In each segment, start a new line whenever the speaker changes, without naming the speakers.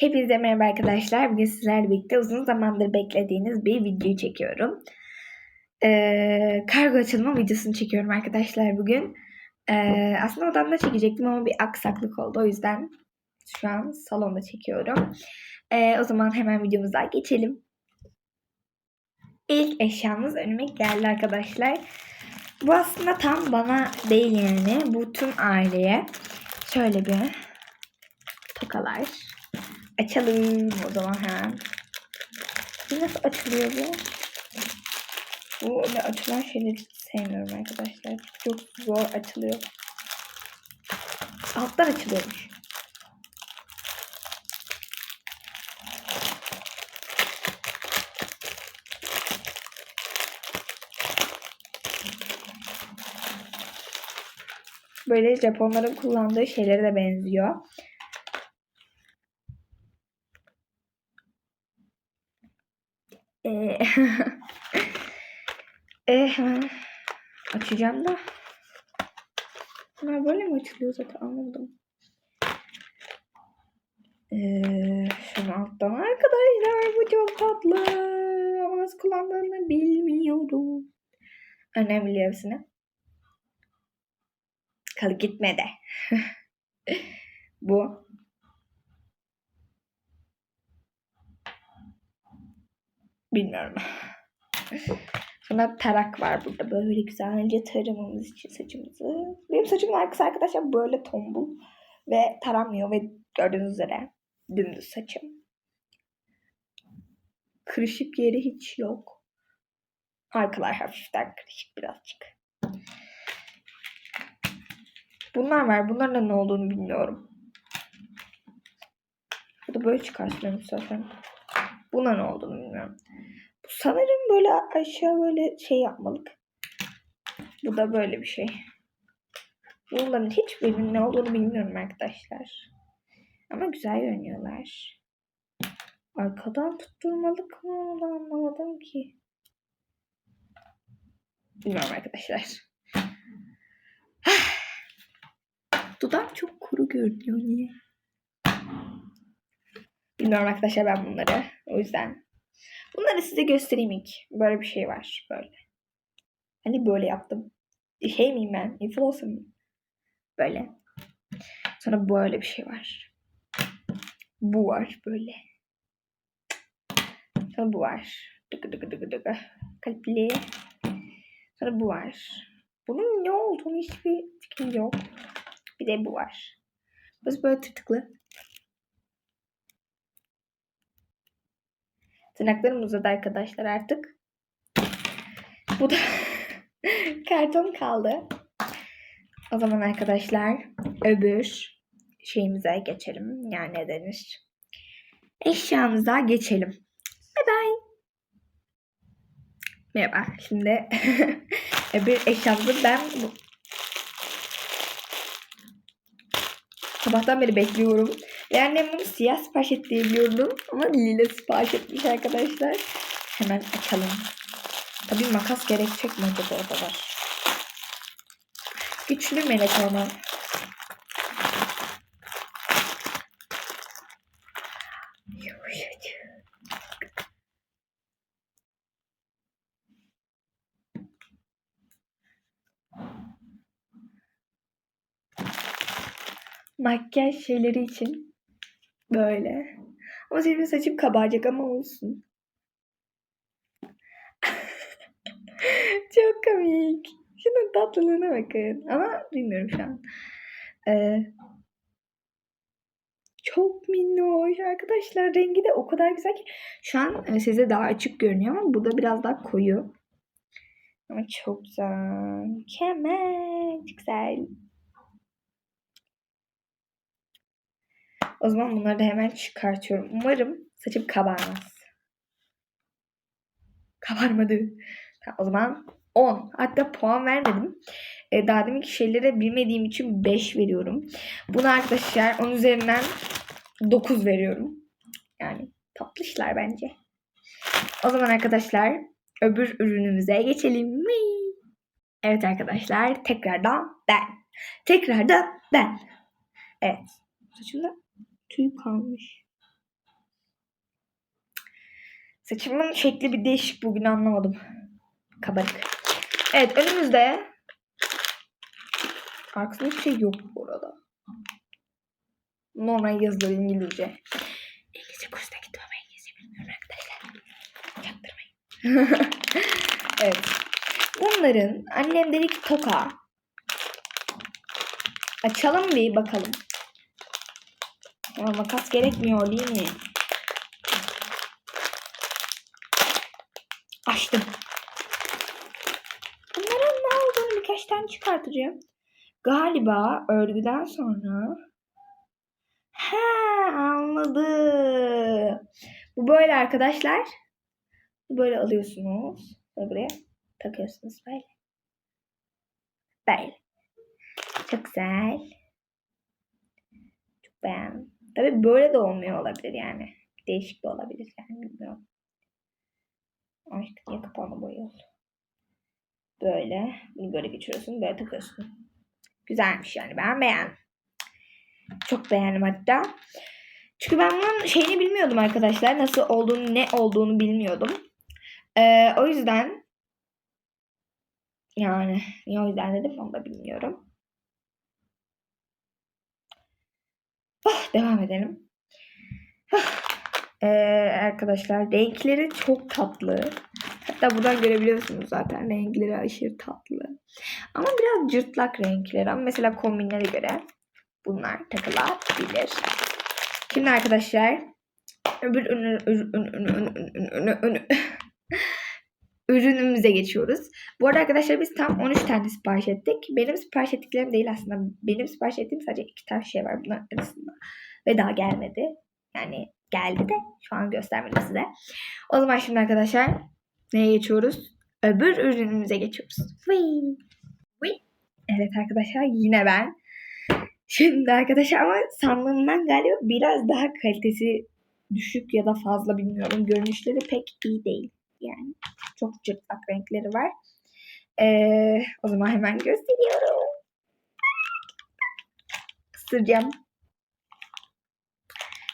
Hepinize merhaba arkadaşlar. Bugün sizlerle birlikte uzun zamandır beklediğiniz bir videoyu çekiyorum. Ee, kargo açılma videosunu çekiyorum arkadaşlar bugün. Ee, aslında odamda çekecektim ama bir aksaklık oldu. O yüzden şu an salonda çekiyorum. Ee, o zaman hemen videomuza geçelim. İlk eşyamız önüme geldi arkadaşlar. Bu aslında tam bana değil yani. Bu tüm aileye. Şöyle bir tokalar. Açalım o zaman hemen. Nasıl açılıyor bu? Bu öyle açılan şeyleri sevmiyorum arkadaşlar. Çok zor açılıyor. Altlar açılıyormuş. Böyle Japonların kullandığı şeylere de benziyor. Ee, e, eh, hemen açacağım da. Bunlar böyle mi açılıyor zaten anladım. Ee, şunu alttan arkadaşlar bu çok tatlı. Ama nasıl kullandığını bilmiyorum. Önemli hepsini. Kal gitme bu Bilmiyorum. Sonra tarak var burada. Böyle güzelce taramamız için saçımızı. Benim saçım arkası arkadaşlar böyle tombul. Ve taramıyor ve gördüğünüz üzere dümdüz saçım. Kırışık yeri hiç yok. Arkalar hafiften kırışık birazcık. Bunlar var. Bunların da ne olduğunu bilmiyorum. Bu da böyle çıkarsın şey zaten. Buna ne olduğunu bilmiyorum. Sanırım böyle aşağı böyle şey yapmalık. Bu da böyle bir şey. Bunların hiçbirinin ne olduğunu bilmiyorum arkadaşlar. Ama güzel görünüyorlar. Arkadan tutturmalık mı onu da anlamadım ki. Bilmiyorum arkadaşlar. Dudağım çok kuru görünüyor niye? bilmiyorum arkadaşlar ben bunları. O yüzden bunları size göstereyim ilk. Böyle bir şey var böyle. Hani böyle yaptım. Şey miyim ben? Influencer mıyım? Böyle. Sonra böyle bir şey var. Bu var böyle. Sonra bu var. Dıkı dıkı dıkı dıkı. Kalpli. Sonra bu var. Bunun ne olduğunu hiçbir fikrim yok. Bir de bu var. Burası böyle tırtıklı. Tırnaklarım uzadı arkadaşlar artık. Bu da karton kaldı. O zaman arkadaşlar öbür şeyimize geçelim. Yani ne denir? Eşyamıza geçelim. Bye bye. Merhaba. Şimdi öbür eşyamızı ben bu... Sabahtan beri bekliyorum. Yani annem bunu siyah sipariş et diye Ama lila sipariş etmiş arkadaşlar. Hemen açalım. Tabi makas gerekecek mi acaba orada var. Güçlü melek ama. Makyaj şeyleri için Böyle. Ama senin saçım kabaracak ama olsun. Çok komik. Şunun tatlılığına bakın. Ama bilmiyorum şu an. Ee, çok minnoş arkadaşlar. Rengi de o kadar güzel ki. Şu an e, size daha açık görünüyor ama burada biraz daha koyu. Ama çok güzel. Kemal. Güzel. O zaman bunları da hemen çıkartıyorum. Umarım saçım kabarmaz. Kabarmadı. o zaman 10. Hatta puan vermedim. Ee, daha deminki şeylere bilmediğim için 5 veriyorum. Buna arkadaşlar 10 üzerinden 9 veriyorum. Yani tatlı işler bence. O zaman arkadaşlar öbür ürünümüze geçelim mi? Evet arkadaşlar tekrardan ben. Tekrardan ben. Evet. Saçımda tüy kalmış. Saçımın şekli bir değişik bugün anlamadım. Kabarık. Evet önümüzde Farklı bir şey yok bu arada. Normal yazılı İngilizce. İngilizce kursuna gittim ama İngilizce bilmiyorum arkadaşlar. Çaktırmayın. evet. Bunların annem dedi ki toka. Açalım bir bakalım. Ama makas gerekmiyor değil mi? Açtım. Bunların ne olduğunu birkaç tane çıkartacağım. Galiba örgüden sonra... Ha anladım. Bu böyle arkadaşlar. Böyle alıyorsunuz. Ve buraya takıyorsunuz böyle. Böyle. Çok güzel. Çok beğendim. Tabi böyle de olmuyor olabilir yani. Değişik de olabilir yani bilmiyorum. Açtık ya kapağını boyuyor Böyle. Bunu böyle geçiriyorsun. Böyle takıyorsun. Güzelmiş yani. Ben beğendim. Çok beğendim hatta. Çünkü ben bunun şeyini bilmiyordum arkadaşlar. Nasıl olduğunu, ne olduğunu bilmiyordum. Ee, o yüzden yani niye o yüzden dedim onu da bilmiyorum. Hah, devam edelim. Ee, arkadaşlar renkleri çok tatlı. Hatta buradan görebiliyorsunuz zaten renkleri aşırı tatlı. Ama biraz cırtlak renkleri ama mesela kombinlere göre bunlar takılabilir. Şimdi arkadaşlar öbür önü, önü, önü, önü, önü, önü, önü, ürünümüze geçiyoruz. Bu arada arkadaşlar biz tam 13 tane sipariş ettik. Benim sipariş ettiklerim değil aslında. Benim sipariş ettiğim sadece iki tane şey var bunların arasında. Ve daha gelmedi. Yani geldi de şu an göstermedim size. O zaman şimdi arkadaşlar neye geçiyoruz? Öbür ürünümüze geçiyoruz. Vıy. Vıy. Evet arkadaşlar yine ben. Şimdi arkadaşlar ama sandığımdan galiba biraz daha kalitesi düşük ya da fazla bilmiyorum. Görünüşleri pek iyi değil yani. Çok cırtlak renkleri var. Ee, o zaman hemen gösteriyorum. Kısıracağım.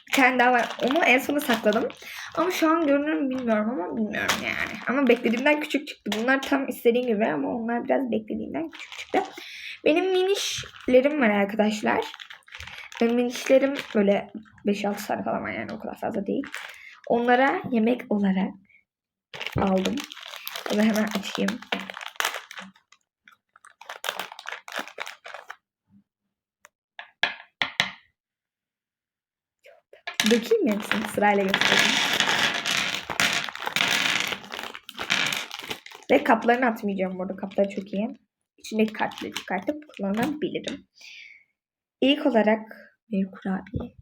Bir tane daha var. Onu en sona sakladım. Ama şu an görünür mü bilmiyorum ama bilmiyorum yani. Ama beklediğimden küçük çıktı. Bunlar tam istediğim gibi ama onlar biraz beklediğimden küçük çıktı. Benim minişlerim var arkadaşlar. Benim minişlerim böyle 5-6 tane falan var yani o kadar fazla değil. Onlara yemek olarak aldım. Bunu hemen açayım. Dökeyim mi hepsini sırayla göstereyim. Ve kaplarını atmayacağım burada. Kaplar çok iyi. İçindeki kartları çıkartıp kullanabilirim. İlk olarak bir kurabiye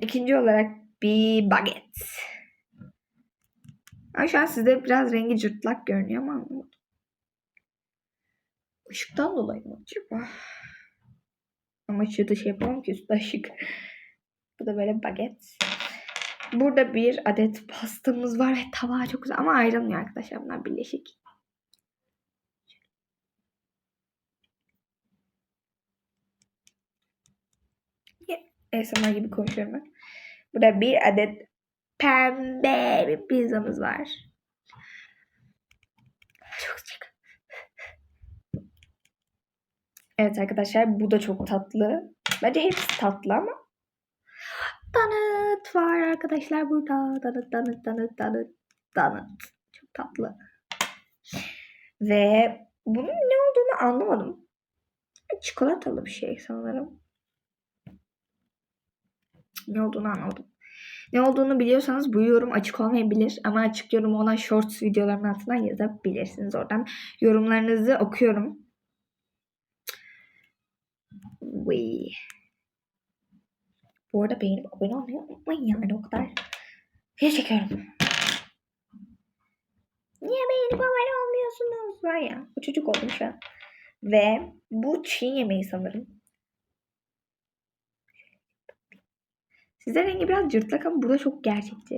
İkinci olarak bir baget. Ay şu an sizde biraz rengi cırtlak görünüyor ama anlamadım. Işıktan dolayı mı acaba? Ama şurada şey yapamam ki üstte ışık. Bu da böyle baget. Burada bir adet pastamız var ve tabağı çok güzel ama ayrılmıyor arkadaşlar bunlar birleşik. ASMR gibi konuşuyorum ben. Burada bir adet pembe bir pizzamız var. Çok sıcak. Evet arkadaşlar bu da çok tatlı. Bence hepsi tatlı ama. Danıt var arkadaşlar burada. Danıt danıt danıt danıt danıt. Çok tatlı. Ve bunun ne olduğunu anlamadım. Çikolatalı bir şey sanırım. Ne olduğunu anladım. Ne olduğunu biliyorsanız bu yorum açık olmayabilir ama açık yorumu olan shorts videoların altına yazabilirsiniz oradan. Yorumlarınızı okuyorum. We. Bu arada beğenip abone olmayı unutmayın yani o kadar. Video çekiyorum. Niye beğenip abone olmuyorsunuz? Var ya bu çocuk oldum şu an. Ve bu Çin yemeği sanırım. Sizde rengi biraz cırtlak ama burada çok gerçekçi.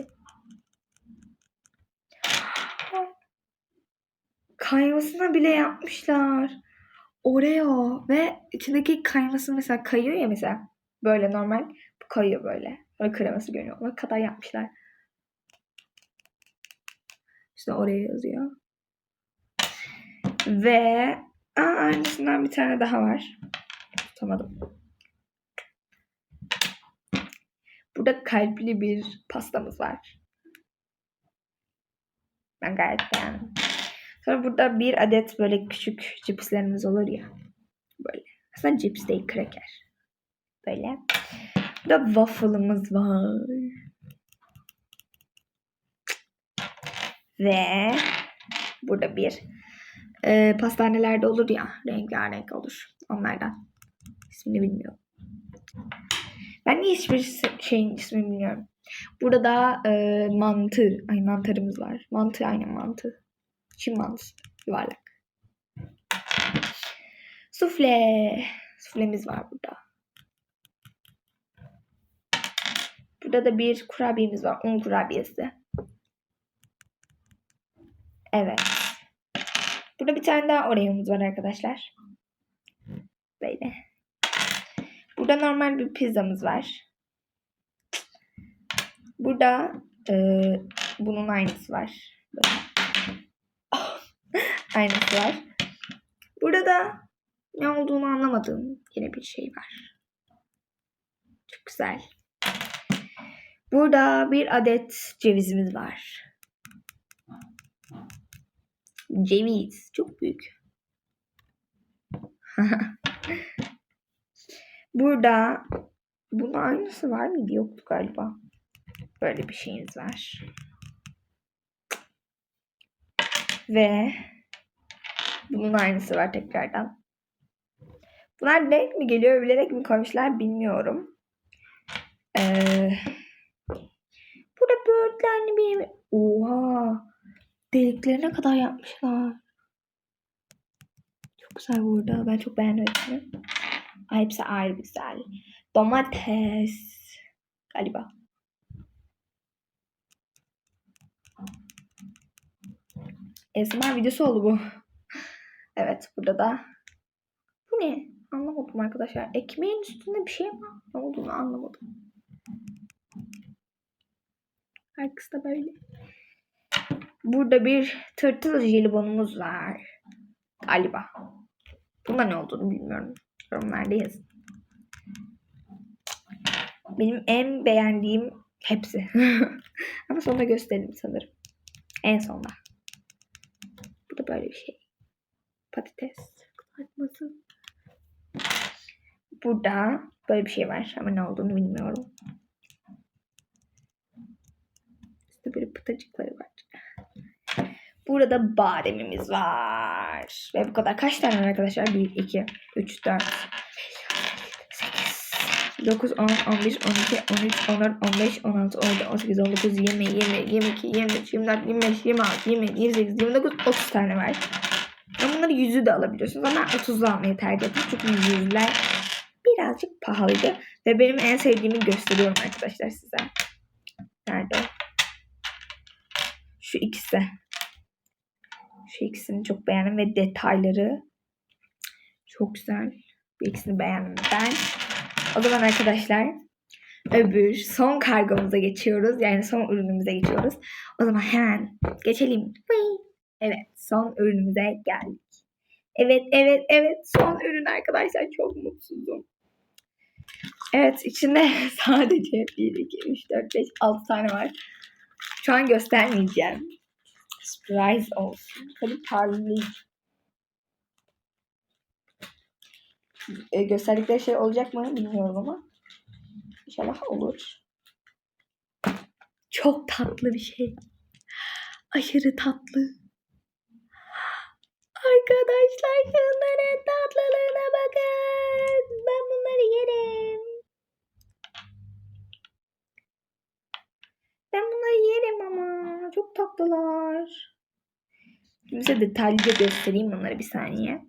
Kaymasına bile yapmışlar. Oreo ve içindeki kayması mesela kayıyor ya mesela. Böyle normal bu kayıyor böyle. Böyle kreması görünüyor. O kadar yapmışlar. İşte oraya yazıyor. Ve aa, aynısından bir tane daha var. Tutamadım. Burada kalpli bir pastamız var. Ben gayet beğendim. Sonra burada bir adet böyle küçük cipslerimiz olur ya. Böyle. Aslında cips değil kraker. Böyle. Burada waffle'ımız var. Ve burada bir e, pastanelerde olur ya rengarenk olur onlardan. İsmini bilmiyorum. Ben niye hiçbir şeyin ismini bilmiyorum. Burada da e, mantı. Ay mantarımız var. Mantı aynen mantı. Çin mantısı. Yuvarlak. Sufle. Suflemiz var burada. Burada da bir kurabiyemiz var. Un kurabiyesi. Evet. Burada bir tane daha orayımız var arkadaşlar. Böyle. Burada normal bir pizzamız var. Burada e, bunun aynısı var. aynısı var. Burada da ne olduğunu anlamadığım yine bir şey var. Çok güzel. Burada bir adet cevizimiz var. Ceviz çok büyük. Burada bunun aynısı var mıydı? Yoktu galiba. Böyle bir şeyiniz var. Ve bunun aynısı var tekrardan. Bunlar denk mi geliyor, bilerek mi koymuşlar bilmiyorum. Ee, burada böğürtlerini bir Oha! Deliklerine kadar yapmışlar. Çok güzel burada. Ben çok beğendim. Hepsi ayrı güzel. Domates galiba. Esmer videosu oldu bu. evet burada da. Bu ne? Anlamadım arkadaşlar. Ekmeğin üstünde bir şey mi? Ne olduğunu anlamadım. Herkes de böyle. Burada bir tırtıl jelibonumuz var. Galiba. Bunda ne olduğunu bilmiyorum. Yorumlarda yazın. Benim en beğendiğim hepsi. Ama sonra gösterelim sanırım. En sonda. Bu da böyle bir şey. Patates kızartması. Burada böyle bir şey var ama ne olduğunu bilmiyorum. İşte böyle pıtacıkları var. Burada bademimiz var. Ve bu kadar. Kaç tane var arkadaşlar? 1, 2, 3, 4, 9, 10, 11, 12, 13, 14, 15, 16, 17, 18, 19, 20, 20, 22, 23, 24, 25, 26, 27, 28, 29, 30 tane var. Ama bunları yüzü de alabiliyorsunuz ama 30'u almayı tercih ettim. Çünkü yüzler birazcık pahalıydı. Ve benim en sevdiğimi gösteriyorum arkadaşlar size. Nerede? Şu ikisi. Şu ikisini çok beğendim ve detayları çok güzel. Bir ikisini beğendim ben. O zaman arkadaşlar öbür son kargomuza geçiyoruz. Yani son ürünümüze geçiyoruz. O zaman hemen geçelim. Evet son ürünümüze geldik. Evet evet evet son ürün arkadaşlar çok mutsuzum. Evet içinde sadece 1, 2, 3, 4, 5, 6 tane var. Şu an göstermeyeceğim. Surprise olsun. Tabii parlayacak. E, gösterdikleri şey olacak mı bilmiyorum ama. İnşallah olur. Çok tatlı bir şey. Aşırı tatlı. Arkadaşlar şunların tatlılığına bakın. Ben Ben bunları yerim ama. Çok tatlılar. Şimdi size detaylıca göstereyim bunları bir saniye.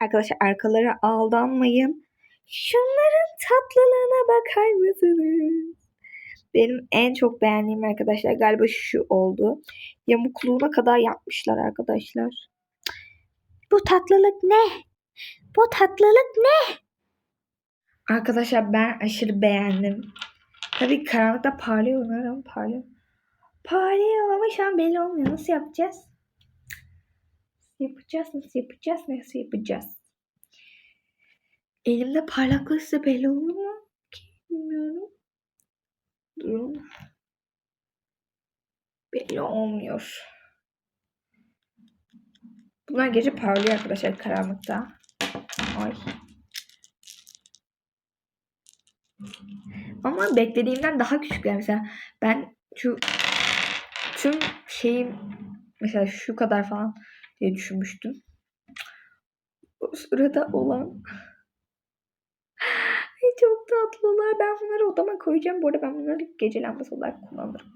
Arkadaşlar arkalara aldanmayın. Şunların tatlılığına bakar mısınız? Benim en çok beğendiğim arkadaşlar galiba şu oldu. Yamukluğuna kadar yapmışlar arkadaşlar. Bu tatlılık ne? Bu tatlılık ne? Arkadaşlar ben aşırı beğendim. Tabii karanlıkta parlıyor onlar parlıyor. Parlıyor ama şu an belli olmuyor. Nasıl yapacağız? Yapacağız, nasıl yapacağız, nasıl yapacağız? Elimde parlaklık size belli olur mu? Ki bilmiyorum. Durun. Belli olmuyor. Bunlar gece parlıyor arkadaşlar karanlıkta. Ay. Ama beklediğimden daha küçükler. Mesela ben şu tüm şeyim mesela şu kadar falan diye düşünmüştüm. O sırada olan Ay çok tatlılar. Ben bunları odama koyacağım. Bu arada ben bunları gece lambası olarak kullanırım.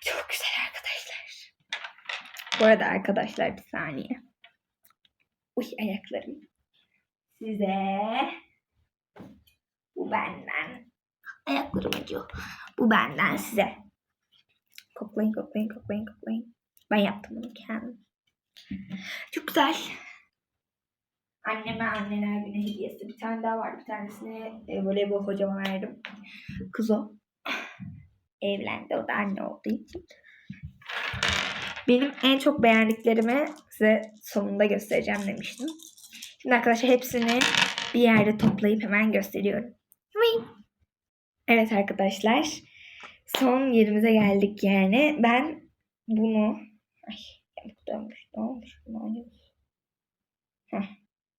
Çok güzel arkadaşlar. Bu arada arkadaşlar bir saniye. Uy ayaklarım. Size bu benden. Ayaklarım acıyor. Bu benden size. Koklayın koklayın koklayın koklayın. Ben yaptım bunu kendim. Çok güzel. Anneme anneler günü hediyesi. Bir tane daha var, Bir tanesini e, voleybol hocama verdim. Kız o. Evlendi. O da anne olduğu için. Benim en çok beğendiklerimi size sonunda göstereceğim demiştim. Şimdi arkadaşlar hepsini bir yerde toplayıp hemen gösteriyorum. Evet arkadaşlar. Son yerimize geldik yani. Ben bunu... Ay yapıp dönmüş. Ne olmuş? Ne olmuş?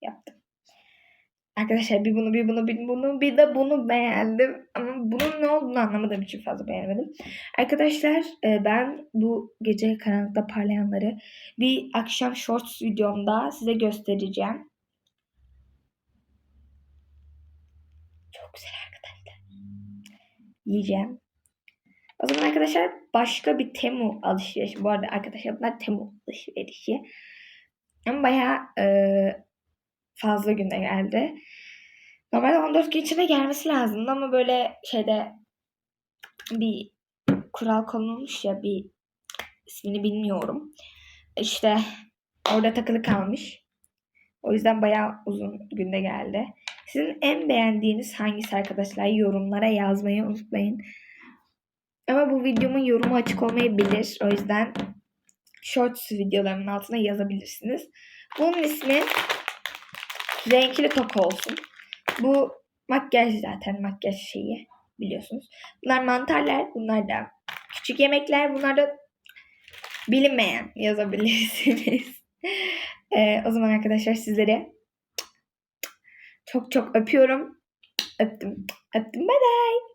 yaptım. Arkadaşlar bir bunu bir bunu bir bunu bir de bunu beğendim. Ama bunun ne olduğunu anlamadığım için fazla beğenmedim. Arkadaşlar e, ben bu gece karanlıkta parlayanları bir akşam shorts videomda size göstereceğim. Çok güzel yiyeceğim. O zaman arkadaşlar başka bir Temu alışveriş Bu arada arkadaşlar bunlar Temu alışverişi. Ama bayağı e, fazla günde geldi. Normalde 14 gün içinde gelmesi lazımdı ama böyle şeyde bir kural konulmuş ya bir ismini bilmiyorum. İşte orada takılı kalmış. O yüzden bayağı uzun günde geldi. Sizin en beğendiğiniz hangisi arkadaşlar? Yorumlara yazmayı unutmayın. Ama bu videomun yorumu açık olmayabilir. O yüzden shorts videolarımın altına yazabilirsiniz. Bunun ismi renkli tok olsun. Bu makyaj zaten makyaj şeyi biliyorsunuz. Bunlar mantarlar, bunlar da küçük yemekler, bunlar da bilinmeyen yazabilirsiniz. ee, o zaman arkadaşlar sizlere çok çok öpüyorum. Öptüm. Öptüm. Bye bye.